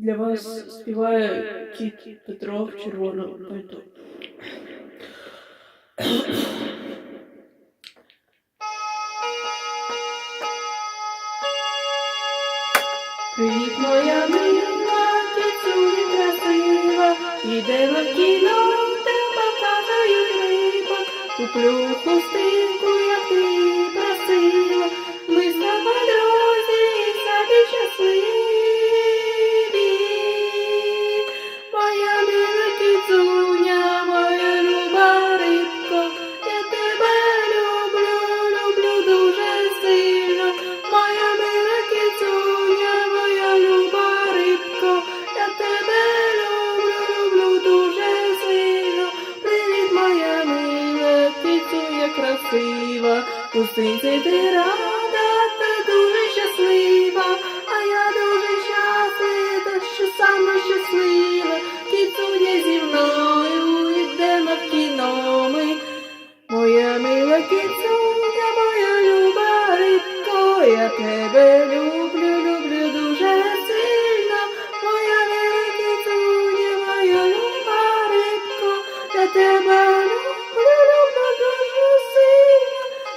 Для вас співає кіт Петро в червоному пальто. Привіт, моя мила, кіцюня красива, ідемо в кіно, де показують рибок. Куплю хустинку, як ти you. Красива, пустинці ти рада, та дуже щаслива, а я дуже щаслива, що саме щаслива. Кіцюня зі мною, йдемо в кіно ми. Моя мила кіцюня, моя люба рибко, я тебе люблю,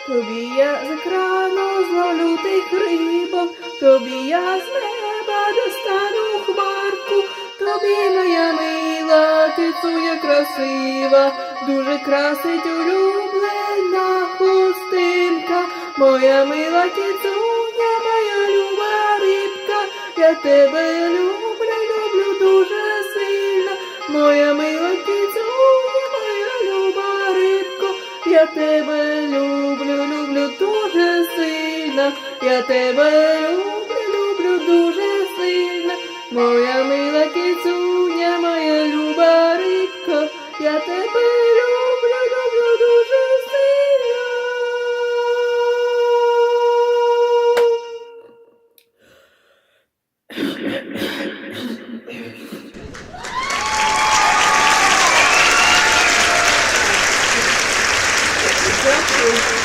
Тобі я з екрану зловлю тих рибок, тобі я з неба достану хмарку, тобі моя мила, кицуня красива, дуже красить улюблена хустинка, моя мила кицуня, моя люба рибка, я тебе люблю, люблю дуже сильно, моя мила кицуня, моя люба рибко, я тебе люблю, сильно, я тебе люблю, люблю дуже сильно, моя мила кицуня, моя люба рибко, я тебе люблю, люблю дуже сильно.